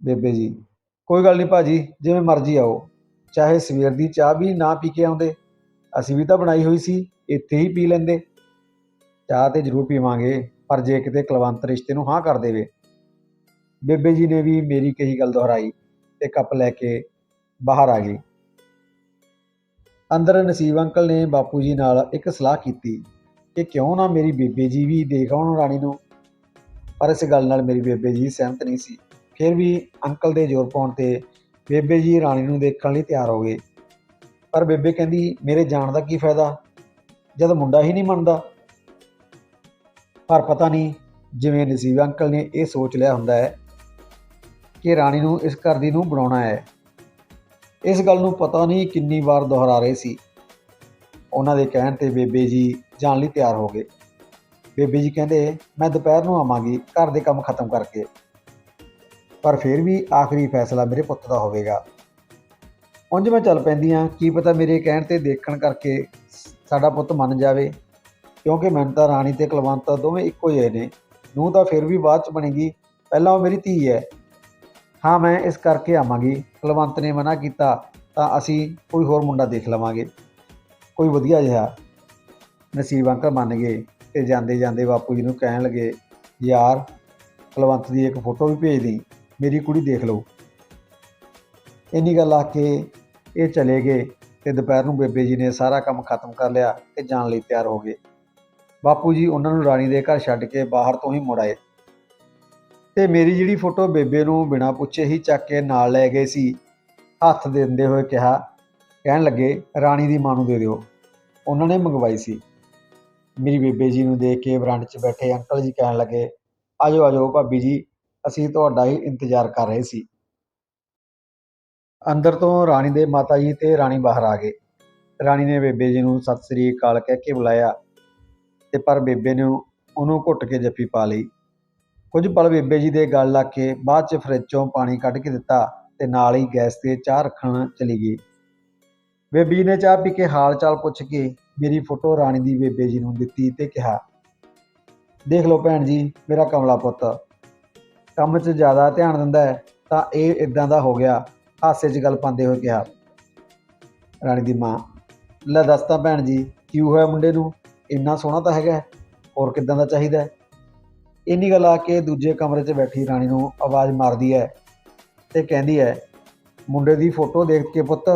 ਬੇਬੇ ਜੀ, ਕੋਈ ਗੱਲ ਨਹੀਂ ਭਾਜੀ, ਜਿਵੇਂ ਮਰਜ਼ੀ ਆਓ, ਚਾਹੇ ਸਵੇਰ ਦੀ ਚਾਹ ਵੀ ਨਾ ਪੀ ਕੇ ਆਉਂਦੇ, ਅਸੀਂ ਵੀ ਤਾਂ ਬਣਾਈ ਹੋਈ ਸੀ, ਇੱਥੇ ਹੀ ਪੀ ਲੈਂਦੇ। ਚਾਹ ਤੇ ਜ਼ਰੂਰ ਪੀਵਾਂਗੇ। ਪਰ ਜੇ ਕਿਤੇ ਕੁਲਵੰਤ ਰਿਸ਼ਤੇ ਨੂੰ ਹਾਂ ਕਰ ਦੇਵੇ। ਬੇਬੇ ਜੀ ਨੇ ਵੀ ਮੇਰੀ ਕਹੀ ਗੱਲ ਦੁਹਰਾਈ ਤੇ ਕੱਪ ਲੈ ਕੇ ਬਾਹਰ ਆ ਗਈ ਅੰਦਰ ਨਸੀਬ ਅੰਕਲ ਨੇ ਬਾਪੂ ਜੀ ਨਾਲ ਇੱਕ ਸਲਾਹ ਕੀਤੀ ਕਿ ਕਿਉਂ ਨਾ ਮੇਰੀ ਬੇਬੇ ਜੀ ਵੀ ਦੇਖ ਆਉਣ ਰਾਣੀ ਨੂੰ। ਪਰ ਇਸ ਗੱਲ ਨਾਲ ਮੇਰੀ ਬੇਬੇ ਜੀ ਸਹਿਮਤ ਨਹੀਂ ਸੀ। ਫਿਰ ਵੀ ਅੰਕਲ ਦੇ ਜ਼ੋਰ ਪਾਉਣ ਤੇ ਬੇਬੇ ਜੀ ਰਾਣੀ ਨੂੰ ਦੇਖਣ ਲਈ ਤਿਆਰ ਹੋ ਗਏ। ਪਰ ਬੇਬੇ ਕਹਿੰਦੀ, ਮੇਰੇ ਜਾਣ ਦਾ ਕੀ ਫਾਇਦਾ? ਜਦ ਮੁੰਡਾ ਹੀ ਨਹੀਂ ਮੰਨਦਾ ਪਰ ਪਤਾ ਨਹੀਂ ਜਿਵੇਂ ਨਸੀਬ ਅੰਕਲ ਨੇ ਇਹ ਸੋਚ ਲਿਆ ਹੁੰਦਾ ਹੈ ਕਿ ਰਾਣੀ ਨੂੰ ਇਸ ਘਰ ਦੀ ਨੂੰ ਬਣਾਉਣਾ ਹੈ। ਇਸ ਗੱਲ ਨੂੰ ਪਤਾ ਨਹੀਂ ਕਿੰਨੀ ਵਾਰ ਦੁਹਰਾ ਰਹੇ ਸੀ। ਉਹਨਾਂ ਦੇ ਕਹਿਣ ਤੇ ਬੇਬੇ ਜੀ ਜਾਣ ਲਈ ਤਿਆਰ ਹੋ ਗਏ। ਬੇਬੇ ਜੀ ਕਹਿੰਦੇ, ਮੈਂ ਦੁਪਹਿਰ ਨੂੰ ਆਵਾਂਗੀ, ਘਰ ਦੇ ਕੰਮ ਖਤਮ ਕਰਕੇ। ਪਰ ਫਿਰ ਵੀ ਆਖਰੀ ਫੈਸਲਾ ਮੇਰੇ ਪੁੱਤ ਦਾ ਹੋਵੇਗਾ। ਉਂਝ ਮੈਂ ਚੱਲ ਪੈਂਦੀ ਹਾਂ। ਕੀ ਪਤਾ ਮੇਰੇ ਕਹਿਣ ਤੇ ਦੇਖਣ ਕਰਕੇ ਸਾਡਾ ਪੁੱਤ ਮੰਨ ਜਾਵੇ। ਕਿਉਂਕਿ ਮੈਨੂੰ ਤਾਂ ਰਾਣੀ ਤੇ ਕੁਲਵੰਤ ਦੋਵੇਂ ਇੱਕੋ ਜਿਹੇ ਨੇ। ਨੂੰ ਤਾਂ ਫਿਰ ਵੀ ਬਾਅਦ ਚ ਬਣੇਗੀ। ਪਹਿਲਾਂ ਉਹ ਮੇਰੀ ਧੀ ਹੈ। ਹਾਂ, ਮੈਂ ਇਸ ਕਰਕੇ ਆਵਾਂਗੀ। ਕੁਲਵੰਤ ਨੇ ਮਨਾ ਕੀਤਾ ਤਾਂ ਅਸੀਂ ਕੋਈ ਹੋਰ ਮੁੰਡਾ ਦੇਖ ਲਵਾਂਗੇ। ਕੋਈ ਵਧੀਆ ਜਿਹਾ ਨਸੀਬ ਅੰਕਲ ਮੰਨ ਗਏ ਤੇ ਜਾਂਦੇ ਜਾਂਦੇ ਬਾਪੂ ਜੀ ਨੂੰ ਕਹਿਣ ਲੱਗੇ, ਯਾਰ, ਕੁਲਵੰਤ ਦੀ ਇੱਕ ਫੋਟੋ ਵੀ ਭੇਜ ਦੀ ਮੇਰੀ ਕੁੜੀ ਦੇਖ ਲਓ। ਇੰਨੀ ਗੱਲ ਆ ਕੇ ਇਹ ਚਲੇ ਗਏ ਤੇ ਦੁਪਹਿਰ ਨੂੰ ਬੇਬੇ ਜੀ ਨੇ ਸਾਰਾ ਕੰਮ ਖਤਮ ਕਰ ਲਿਆ ਤੇ ਜਾਣ ਲਈ ਤਿਆਰ ਹੋ ਗਏ। ਬਾਪੂ ਜੀ ਉਹਨਾਂ ਨੂੰ ਰਾਣੀ ਦੇ ਘਰ ਛੱਡ ਕੇ ਬਾਹਰ ਤੋਂ ਹੀ ਮੁੜ ਆਏ। ਤੇ ਮੇਰੀ ਜਿਹੜੀ ਫੋਟੋ ਬੇਬੇ ਨੂੰ ਬਿਨਾਂ ਪੁੱਛੇ ਹੀ ਚੱਕ ਕੇ ਨਾਲ ਲੈ ਗਏ ਸੀ, ਹੱਥ ਦਿੰਦੇ ਹੋਏ ਕਿਹਾ, ਕਹਿਣ ਲੱਗੇ, ਰਾਣੀ ਦੀ ਮਾਂ ਨੂੰ ਦੇ ਦਿਓ। ਉਹਨਾਂ ਨੇ ਮੰਗਵਾਈ ਸੀ। ਮੇਰੀ ਬੇਬੇ ਜੀ ਨੂੰ ਦੇਖ ਕੇ ਬਰਾਂਡੇ 'ਚ ਬੈਠੇ ਅੰਕਲ ਜੀ ਕਹਿਣ ਲੱਗੇ, ਆਜੋ ਆਜੋ ਭਾਬੀ ਜੀ, ਅਸੀਂ ਤੁਹਾਡਾ ਹੀ ਇੰਤਜ਼ਾਰ ਕਰ ਰਹੇ ਸੀ। ਅੰਦਰ ਤੋਂ ਰਾਣੀ ਦੇ ਮਾਤਾ ਜੀ ਤੇ ਰਾਣੀ ਬਾਹਰ ਆ ਗਏ। ਰਾਣੀ ਨੇ ਬੇਬੇ ਜੀ ਨੂੰ ਸਤਿ ਸ੍ਰੀ ਅਕਾਲ ਕਹਿ ਕੇ ਬੁਲਾਇਆ। ਤੇ ਪਰ ਬੇਬੇ ਨੇ ਉਹਨੂੰ ਘੁੱਟ ਕੇ ਜੱਫੀ ਪਾ ਲਈ। ਕੁਝ ਪਲ ਬੇਬੇ ਜੀ ਦੇ ਗੱਲ ਲੱਗ ਕੇ ਬਾਅਦ ਚ ਫਰਿੱਜ ਚੋਂ ਪਾਣੀ ਕੱਢ ਕੇ ਦਿੱਤਾ ਤੇ ਨਾਲ ਹੀ ਗੈਸ ਤੇ ਚਾਹ ਰੱਖਣ ਚਲੀ ਗਈ। ਬੇਬੀ ਜੀ ਨੇ ਚਾਹ ਪੀ ਕੇ ਹਾਲ ਚਾਲ ਪੁੱਛ ਕੇ ਮੇਰੀ ਫੋਟੋ ਰਾਣੀ ਦੀ ਬੇਬੇ ਜੀ ਨੂੰ ਦਿੱਤੀ ਤੇ ਕਿਹਾ, ਦੇਖ ਲਓ ਭੈਣ ਜੀ, ਮੇਰਾ ਕਮਲਾ ਪੁੱਤ, ਕੰਮ 'ਚ ਜ਼ਿਆਦਾ ਧਿਆਨ ਦਿੰਦਾ ਹੈ ਤਾਂ ਇਹ ਇਦਾਂ ਦਾ ਹੋ ਗਿਆ, ਹਾਸੇ 'ਚ ਗੱਲ ਪਾਉਂਦੇ ਹੋਏ ਕਿਹਾ। ਰਾਣੀ ਦੀ ਮਾਂ, ਲੈ ਦੱਸ ਤਾਂ ਭੈਣ ਜੀ, ਕੀ ਹੋਇਆ ਮੁੰਡੇ ਨੂੰ? ਇੰਨਾ ਸੋਹਣਾ ਤਾਂ ਹੈਗਾ ਹੋਰ ਕਿੱਦਾਂ ਦਾ ਚਾਹੀਦਾ ਇੰਨੀ ਗੱਲ ਆ ਕੇ ਦੂਜੇ ਕਮਰੇ 'ਚ ਬੈਠੀ ਰਾਣੀ ਨੂੰ ਆਵਾਜ਼ ਮਾਰਦੀ ਹੈ ਤੇ ਕਹਿੰਦੀ ਹੈ, ਮੁੰਡੇ ਦੀ ਫੋਟੋ ਦੇਖ ਕੇ ਪੁੱਤ,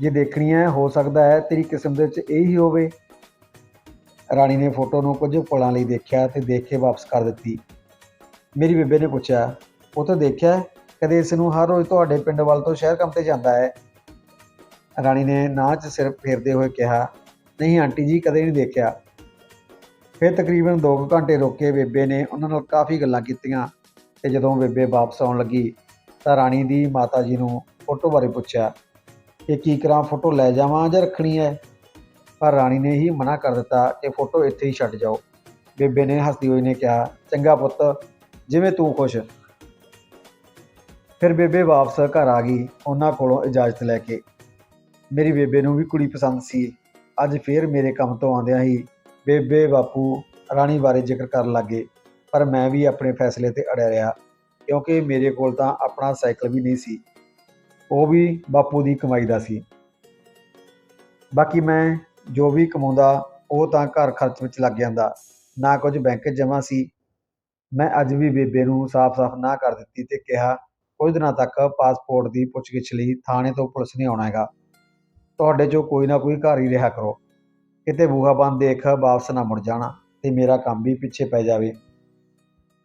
ਜੇ ਦੇਖਣੀ ਹੈ ਹੋ ਸਕਦਾ ਹੈ ਤੇਰੀ ਕਿਸਮ ਦੇ ਵਿੱਚ ਇਹ ਹੀ ਹੋਵੇ। ਰਾਣੀ ਨੇ ਫੋਟੋ ਨੂੰ ਕੁਝ ਪਲਾਂ ਲਈ ਦੇਖਿਆ ਤੇ ਦੇਖ ਕੇ ਵਾਪਸ ਕਰ ਦਿੱਤੀ। ਮੇਰੀ ਬੇਬੇ ਨੇ ਪੁੱਛਿਆ, ਉਹ ਤਾਂ ਦੇਖਿਆ ਕਦੇ ਇਸ ਨੂੰ ਹਰ ਰੋਜ਼ ਤੁਹਾਡੇ ਪਿੰਡ ਵੱਲ ਤੋਂ ਸ਼ਹਿਰ ਕੰਮ ਤੇ ਜਾਂਦਾ ਹੈ? ਰਾਣੀ ਨੇ ਨਾਂਹ 'ਚ ਸਿਰ ਫੇਰਦੇ ਹੋਏ ਕਿਹਾ ਨਹੀਂ, ਆਂਟੀ ਜੀ, ਕਦੇ ਨਹੀਂ ਦੇਖਿਆ। ਫਿਰ ਤਕਰੀਬਨ 2 ਘੰਟੇ ਰੁਕ ਕੇ ਬੇਬੇ ਨੇ ਉਹਨਾਂ ਨਾਲ ਕਾਫੀ ਗੱਲਾਂ ਕੀਤੀਆਂ ਤੇ ਜਦੋਂ ਬੇਬੇ ਵਾਪਸ ਆਉਣ ਲੱਗੀ ਤਾਂ ਰਾਣੀ ਦੀ ਮਾਤਾ ਜੀ ਨੂੰ ਫੋਟੋ ਬਾਰੇ ਪੁੱਛਿਆ ਕਿ ਕੀ ਕਰਾਂ, ਫੋਟੋ ਲੈ ਜਾਵਾਂ ਜਾਂ ਰੱਖਣੀ ਹੈ? ਪਰ ਰਾਣੀ ਨੇ ਹੀ ਮਨਾ ਕਰ ਦਿੱਤਾ ਕਿ ਫੋਟੋ ਇੱਥੇ ਹੀ ਛੱਡ ਜਾਓ। ਬੇਬੇ ਨੇ ਹੱਸਦੀ ਹੋਈ ਨੇ ਕਿਹਾ, ਚੰਗਾ ਪੁੱਤ, ਜਿਵੇਂ ਤੂੰ ਖੁਸ਼। ਫਿਰ ਬੇਬੇ ਵਾਪਸ ਘਰ ਆ ਗਈ, ਉਹਨਾਂ ਕੋਲੋਂ ਇਜਾਜ਼ਤ ਲੈ ਕੇ। ਮੇਰੀ ਬੇਬੇ ਨੂੰ ਵੀ ਕੁੜੀ ਪਸੰਦ ਸੀ। ਅੱਜ ਫੇਰ ਮੇਰੇ ਕੰਮ ਤੋਂ ਆਉਂਦਿਆਂ ਹੀ ਬੇਬੇ ਬਾਪੂ ਰਾਣੀ ਬਾਰੇ ਜ਼ਿਕਰ ਕਰਨ ਲੱਗੇ, ਪਰ ਮੈਂ ਵੀ ਆਪਣੇ ਫੈਸਲੇ ਤੇ ਅੜਿਆ ਰਿਹਾ, ਕਿਉਂਕਿ ਮੇਰੇ ਕੋਲ ਤਾਂ ਆਪਣਾ ਸਾਈਕਲ ਵੀ ਨਹੀਂ ਸੀ। ਉਹ ਵੀ ਬਾਪੂ ਦੀ ਕਮਾਈ ਦਾ ਸੀ। ਬਾਕੀ ਮੈਂ ਜੋ ਵੀ ਕਮਾਉਂਦਾ, ਉਹ ਤਾਂ ਘਰ ਖਰਚ ਵਿੱਚ ਲੱਗ ਜਾਂਦਾ, ਨਾ ਕੁਝ ਬੈਂਕ ਜਮ੍ਹਾਂ ਸੀ। ਮੈਂ ਅੱਜ ਵੀ ਬੇਬੇ ਨੂੰ ਸਾਫ਼-ਸਾਫ਼ ਨਾ ਕਰ ਦਿੱਤੀ ਤੇ ਕਿਹਾ, ਕੁਝ ਦਿਨਾਂ ਤੱਕ ਪਾਸਪੋਰਟ ਦੀ ਪੁੱਛਗਿੱਛ ਲਈ ਥਾਣੇ ਤੋਂ ਪੁਲਿਸ ਨੇ ਆਉਣਾ ਹੈਗਾ। ਤੁਹਾਡੇ 'ਚੋਂ ਕੋਈ ਨਾ ਕੋਈ ਘਰ ਹੀ ਰਿਹਾ ਕਰੋ। ਕਿਤੇ ਬੂਹਾ ਬੰਦ ਦੇਖ ਵਾਪਸ ਨਾ ਮੁੜ ਜਾਣਾ ਤੇ ਮੇਰਾ ਕੰਮ ਵੀ ਪਿੱਛੇ ਪੈ ਜਾਵੇ।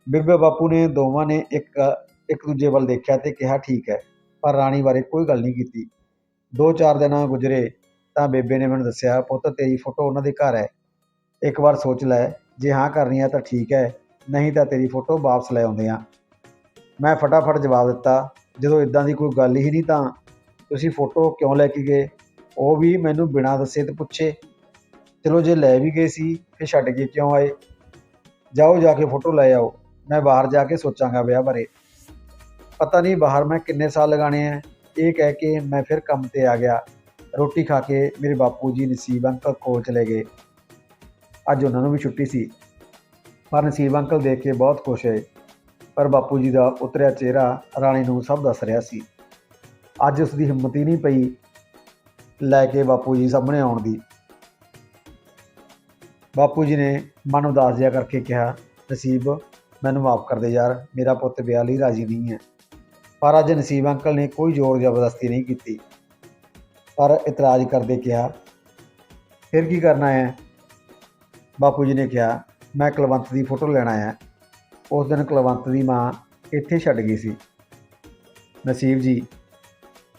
ਬੇਬੇ ਬਾਪੂ ਨੇ, ਦੋਵਾਂ ਨੇ ਇੱਕ ਇੱਕ ਦੂਜੇ ਵੱਲ ਦੇਖਿਆ ਤੇ ਕਿਹਾ, ਠੀਕ ਹੈ, ਪਰ ਰਾਣੀ ਬਾਰੇ ਕੋਈ ਗੱਲ ਨਹੀਂ ਕੀਤੀ। ਦੋ ਚਾਰ ਦਿਨਾਂ ਗੁਜ਼ਰੇ ਤਾਂ ਬੇਬੇ ਨੇ ਮੈਨੂੰ ਦੱਸਿਆ, ਪੁੱਤ, ਤੇਰੀ ਫੋਟੋ ਉਹਨਾਂ ਦੇ ਘਰ ਹੈ। ਇੱਕ ਵਾਰ ਸੋਚ ਲੈ, ਜੇ ਹਾਂ ਕਰਨੀ ਹੈ ਤਾਂ ਠੀਕ ਹੈ, ਨਹੀਂ ਤਾਂ ਤੇਰੀ ਫੋਟੋ ਵਾਪਸ ਲੈ ਆਉਂਦੇ ਆ। ਮੈਂ ਫਟਾਫਟ ਜਵਾਬ ਦਿੱਤਾ, ਜਦੋਂ ਇਦਾਂ ਦੀ ਕੋਈ ਗੱਲ ਹੀ ਨਹੀਂ ਤਾਂ ਤੁਸੀਂ ਫੋਟੋ ਕਿਉਂ ਲੈ ਕੇ ਗਏ? ਉਹ ਵੀ ਮੈਨੂੰ ਬਿਨਾਂ ਦੱਸੇ ਤੇ ਪੁੱਛੇ, ਚਲੋ ਜੇ ਲੈ ਵੀ ਗਏ ਸੀ, ਫਿਰ ਛੱਡ ਕੇ ਕਿਉਂ ਆਏ? ਜਾਓ ਜਾ ਕੇ ਫੋਟੋ ਲੈ ਆਓ, ਮੈਂ ਬਾਹਰ ਜਾ ਕੇ ਸੋਚਾਂਗਾ ਵਿਆਹ ਬਾਰੇ। ਪਤਾ ਨਹੀਂ ਬਾਹਰ ਮੈਂ ਕਿੰਨੇ ਸਾਲ ਲਗਾਣੇ ਆ। ਇਹ ਕਹਿ ਕੇ ਮੈਂ ਫਿਰ ਕੰਮ ਤੇ ਆ ਗਿਆ। ਰੋਟੀ ਖਾ ਕੇ ਮੇਰੇ ਬਾਪੂ ਜੀ ਨਸੀਬ ਅੰਕਲ ਕੋਲ ਚਲੇ ਗਏ। ਅੱਜ ਉਹਨਾਂ ਨੂੰ ਵੀ ਛੁੱਟੀ ਸੀ। ਪਰ ਨਸੀਬ ਅੰਕਲ ਦੇਖ ਕੇ ਬਹੁਤ ਖੁਸ਼ ਹੋਏ। ਪਰ ਬਾਪੂ ਜੀ ਦਾ ਉਤਰਿਆ ਚਿਹਰਾ ਰਾਣੀ ਨੂੰ ਸਭ ਦੱਸ ਰਿਹਾ ਸੀ। ਅੱਜ ਉਸ ਦੀ ਹਿੰਮਤ ਹੀ ਨਹੀਂ ਪਈ ਲੈ ਕੇ ਬਾਪੂ ਜੀ ਸਾਹਮਣੇ ਆਉਣ ਦੀ। ਬਾਪੂ ਜੀ ਨੇ ਮਨ ਉਦਾਸ ਜਿਹਾ ਕਰਕੇ ਕਿਹਾ, ਨਸੀਬ, ਮੈਨੂੰ ਮਾਫ ਕਰ ਦੇ ਯਾਰ, ਮੇਰਾ ਪੁੱਤ ਵਿਆਹ ਲਈ ਰਾਜੀ ਨਹੀਂ ਹੈ। ਪਰ ਅੱਜ ਨਸੀਬ ਅੰਕਲ ਨੇ ਕੋਈ ਜ਼ੋਰ ਜ਼ਬਰਦਸਤੀ ਨਹੀਂ ਕੀਤੀ। ਪਰ ਇਤਰਾਜ਼ ਕਰਦੇ ਕਿਹਾ, ਫਿਰ ਕੀ ਕਰਨਾ ਹੈ? ਬਾਪੂ ਜੀ ਨੇ ਕਿਹਾ, ਮੈਂ ਕੁਲਵੰਤ ਦੀ ਫੋਟੋ ਲੈਣਾ ਹੈ ਉਸ ਦਿਨ ਕੁਲਵੰਤ ਦੀ ਮਾਂ ਇੱਥੇ ਛੱਡ ਗਈ ਸੀ। ਨਸੀਬ ਜੀ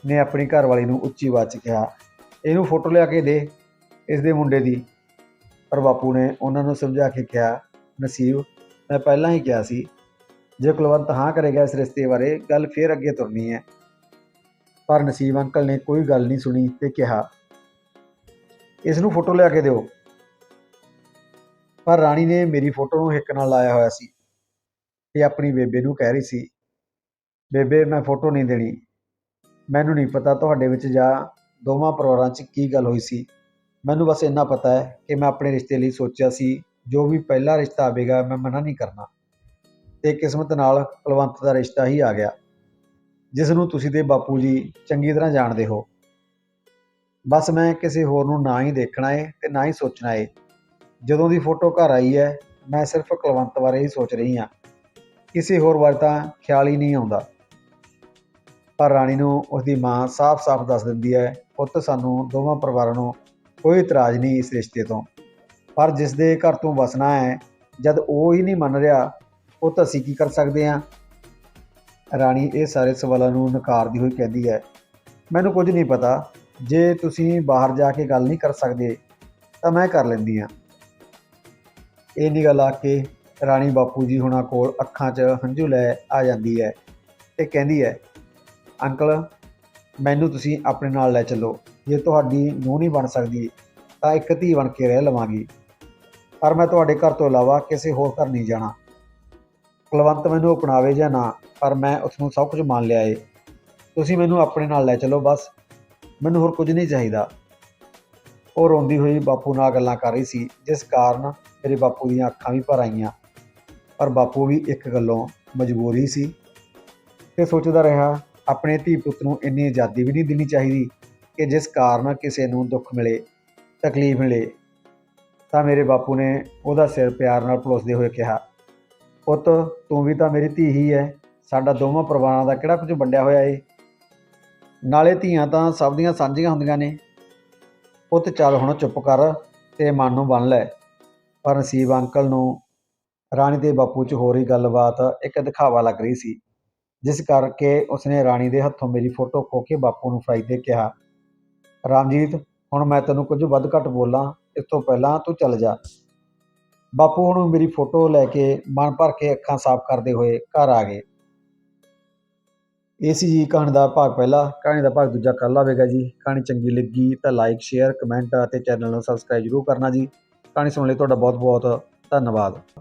ਨੇ ਆਪਣੀ ਘਰਵਾਲੀ ਨੂੰ ਉੱਚੀ ਆਵਾਜ਼ 'ਚ ਕਿਹਾ ਇਹਨੂੰ ਫੋਟੋ ਲਿਆ ਕੇ ਦੇ ਇਸ ਦੇ ਮੁੰਡੇ ਦੀ। ਪਰ ਬਾਪੂ ਨੇ ਉਹਨਾਂ ਨੂੰ ਸਮਝਾ ਕੇ ਕਿਹਾ, ਨਸੀਬ, ਮੈਂ ਪਹਿਲਾਂ ਹੀ ਕਿਹਾ ਸੀ, ਜੇ ਕੁਲਵੰਤ ਹਾਂ ਕਰੇਗਾ ਇਸ ਰਿਸ਼ਤੇ ਬਾਰੇ, ਗੱਲ ਫੇਰ ਅੱਗੇ ਤੁਰਨੀ ਹੈ। ਪਰ ਨਸੀਬ ਅੰਕਲ ਨੇ ਕੋਈ ਗੱਲ ਨਹੀਂ ਸੁਣੀ ਤੇ ਕਿਹਾ, ਇਸ ਨੂੰ ਫੋਟੋ ਲਿਆ ਕੇ ਦਿਓ। ਪਰ ਰਾਣੀ ਨੇ ਮੇਰੀ ਫੋਟੋ ਨੂੰ ਹਿੱਕ ਨਾਲ ਲਾਇਆ ਹੋਇਆ ਸੀ ਤੇ ਆਪਣੀ ਬੇਬੇ ਨੂੰ ਕਹਿ ਰਹੀ ਸੀ, ਬੇਬੇ, ਮੈਂ ਫੋਟੋ ਨਹੀਂ ਦੇਣੀ। ਮੈਨੂੰ ਨਹੀਂ ਪਤਾ ਤੁਹਾਡੇ ਵਿੱਚ ਜਾਂ ਦੋਵਾਂ ਪਰਿਵਾਰਾਂ 'ਚ ਕੀ ਗੱਲ ਹੋਈ ਸੀ? ਮੈਨੂੰ ਬਸ ਇੰਨਾ ਪਤਾ ਹੈ ਕਿ ਮੈਂ ਆਪਣੇ ਰਿਸ਼ਤੇ ਲਈ ਸੋਚਿਆ ਸੀ, ਜੋ ਵੀ ਪਹਿਲਾ ਰਿਸ਼ਤਾ ਆਵੇਗਾ, ਮੈਂ ਮਨਾ ਨਹੀਂ ਕਰਨਾ। ਤੇ ਕਿਸਮਤ ਨਾਲ ਕੁਲਵੰਤ ਦਾ ਰਿਸ਼ਤਾ ਹੀ ਆ ਗਿਆ ਜਿਸ ਨੂੰ ਤੁਸੀਂ ਦੇ ਬਾਪੂ ਜੀ ਚੰਗੀ ਤਰ੍ਹਾਂ ਜਾਣਦੇ ਹੋ। ਬਸ ਮੈਂ ਕਿਸੇ ਹੋਰ ਨੂੰ ਨਾ ਹੀ ਦੇਖਣਾ ਏ ਤੇ ਨਾ ਹੀ ਸੋਚਣਾ ਏ। ਜਦੋਂ ਦੀ ਫੋਟੋ ਘਰ ਆਈ ਹੈ, ਮੈਂ ਸਿਰਫ ਕੁਲਵੰਤ ਬਾਰੇ ਹੀ ਸੋਚ ਰਹੀ ਹਾਂ। ਕਿਸੇ ਹੋਰ ਬਾਰੇ ਤਾਂ ਖਿਆਲ ਹੀ ਨਹੀਂ ਆਉਂਦਾ। ਪਰ ਰਾਣੀ ਨੂੰ ਉਸਦੀ ਮਾਂ ਸਾਫ਼-ਸਾਫ਼ ਦੱਸ ਦਿੰਦੀ ਹੈ, ਪੁੱਤ, ਸਾਨੂੰ ਦੋਵਾਂ ਪਰਿਵਾਰਾਂ ਨੂੰ ਕੋਈ ਇਤਰਾਜ਼ ਨਹੀਂ ਇਸ ਰਿਸ਼ਤੇ ਤੋਂ। ਪਰ ਜਿਸ ਦੇ ਘਰ ਤੋਂ ਵਸਣਾ ਹੈ, ਜਦ ਉਹ ਹੀ ਨਹੀਂ ਮੰਨ ਰਿਹਾ ਉਹ ਤਾਂ ਅਸੀਂ ਕੀ ਕਰ ਸਕਦੇ ਹਾਂ? ਰਾਣੀ ਇਹ ਸਾਰੇ ਸਵਾਲਾਂ ਨੂੰ ਨਕਾਰਦੀ ਹੋਈ ਕਹਿੰਦੀ ਹੈ, ਮੈਨੂੰ ਕੁਝ ਨਹੀਂ ਪਤਾ। ਜੇ ਤੁਸੀਂ ਬਾਹਰ ਜਾ ਕੇ ਗੱਲ ਨਹੀਂ ਕਰ ਸਕਦੇ, ਤਾਂ ਮੈਂ ਕਰ ਲੈਂਦੀ ਹਾਂ। ਇਹ ਨਹੀਂ ਗੱਲ ਆ ਕੇ ਰਾਣੀ ਬਾਪੂ ਜੀ ਹੁਣਾਂ ਕੋਲ ਅੱਖਾਂ 'ਚ ਹੰਝੂ ਲੈ ਆ ਜਾਂਦੀ ਹੈ ਤੇ ਕਹਿੰਦੀ ਹੈ ਅੰਕਲ, ਮੈਨੂੰ ਤੁਸੀਂ ਆਪਣੇ ਨਾਲ ਲੈ ਚੱਲੋ। ਜੇ ਤੁਹਾਡੀ ਨੂੰਹ ਨਹੀਂ ਬਣ ਸਕਦੀ, ਤਾਂ ਇੱਕ ਧੀ ਬਣ ਕੇ ਰਹਿ ਲਵਾਂਗੀ। ਪਰ ਮੈਂ ਤੁਹਾਡੇ ਘਰ ਤੋਂ ਇਲਾਵਾ ਕਿਸੇ ਹੋਰ ਘਰ ਨਹੀਂ ਜਾਣਾ। ਕੁਲਵੰਤ ਮੈਨੂੰ ਅਪਣਾਵੇ ਜਾਂ ਨਾ, ਪਰ ਮੈਂ ਉਸ ਨੂੰ ਸਭ ਕੁਝ ਮੰਨ ਲਿਆ ਏ। ਤੁਸੀਂ ਮੈਨੂੰ ਆਪਣੇ ਨਾਲ ਲੈ ਚੱਲੋ, ਬਸ। ਮੈਨੂੰ ਹੋਰ ਕੁਝ ਨਹੀਂ ਚਾਹੀਦਾ। ਉਹ ਰੋਂਦੀ ਹੋਈ ਬਾਪੂ ਨਾਲ ਗੱਲਾਂ ਕਰ ਰਹੀ ਸੀ, ਜਿਸ ਕਾਰਨ ਮੇਰੇ ਬਾਪੂ ਦੀਆਂ ਅੱਖਾਂ ਵੀ ਭਰ ਆਈਆਂ। ਪਰ ਬਾਪੂ ਵੀ ਇੱਕ ਗੱਲੋਂ ਮਜ਼ਬੂਰੀ ਸੀ ਤੇ ਸੋਚਦਾ ਰਿਹਾ ਆਪਣੇ ਧੀ ਪੁੱਤ ਨੂੰ ਇੰਨੀ ਆਜ਼ਾਦੀ ਵੀ ਨਹੀਂ ਦੇਣੀ ਚਾਹੀਦੀ ਕਿ ਜਿਸ ਕਾਰਨ ਕਿਸੇ ਨੂੰ ਦੁੱਖ ਮਿਲੇ, ਤਕਲੀਫ ਮਿਲੇ, ਤਾਂ ਮੇਰੇ ਬਾਪੂ ਨੇ ਉਹਦਾ ਸਿਰ ਪਿਆਰ ਨਾਲ ਪਲੋਸਦੇ ਹੋਏ ਕਿਹਾ, ਪੁੱਤ, ਤੂੰ ਵੀ ਤਾਂ ਮੇਰੀ ਧੀ ਹੀ ਹੈ ਸਾਡਾ ਦੋਵਾਂ ਪਰਿਵਾਰਾਂ ਦਾ ਕਿਹੜਾ ਕੁਝ ਵੰਡਿਆ ਹੋਇਆ ਏ? ਨਾਲੇ ਧੀਆਂ ਤਾਂ ਸਭ ਦੀਆਂ ਸਾਂਝੀਆਂ ਹੁੰਦੀਆਂ ਨੇ। ਪੁੱਤ, ਚੱਲ ਹੁਣ ਚੁੱਪ ਕਰ ਤੇ ਮਨ ਨੂੰ ਬੰਨ ਲੈ। ਪਰ ਨਸੀਬ ਅੰਕਲ ਨੂੰ ਰਾਣੀ ਤੇ ਬਾਪੂ 'ਚ ਹੋ ਰਹੀ ਗੱਲਬਾਤ ਇੱਕ ਦਿਖਾਵਾ ਲੱਗ ਰਹੀ ਸੀ। ਜਿਸ ਕਰਕੇ ਉਸਨੇ ਰਾਣੀ ਦੇ ਹੱਥੋਂ ਮੇਰੀ ਫੋਟੋ ਖੋ ਕੇ ਬਾਪੂ ਨੂੰ ਫੜਾਈ ਤੇ ਕਿਹਾ, ਰਾਮਜੀਤ, ਹੁਣ ਮੈਂ ਤੈਨੂੰ ਕੁਝ ਵੱਧ ਘੱਟ ਬੋਲਾਂ, ਇਸ ਤੋਂ ਪਹਿਲਾਂ ਤੂੰ ਚੱਲ ਜਾ। ਬਾਪੂ ਹੁਣ ਮੇਰੀ ਫੋਟੋ ਲੈ ਕੇ ਮਨ ਭਰ ਕੇ ਅੱਖਾਂ ਸਾਫ਼ ਕਰਦੇ ਹੋਏ ਘਰ ਆ ਗਏ। ਇਹ ਸੀ ਜੀ ਕਹਾਣੀ ਦਾ ਭਾਗ ਪਹਿਲਾ। ਕਹਾਣੀ ਦਾ ਭਾਗ ਦੂਜਾ ਕੱਲ੍ਹ ਆਵੇਗਾ ਜੀ। ਕਹਾਣੀ ਚੰਗੀ ਲੱਗੀ ਤਾਂ ਲਾਈਕ ਸ਼ੇਅਰ ਕਮੈਂਟ ਅਤੇ ਚੈਨਲ ਨੂੰ ਸਬਸਕ੍ਰਾਈਬ ਜ਼ਰੂਰ ਕਰਨਾ ਜੀ। ਕਹਾਣੀ ਸੁਣਨ ਲਈ ਤੁਹਾਡਾ ਬਹੁਤ ਬਹੁਤ ਧੰਨਵਾਦ।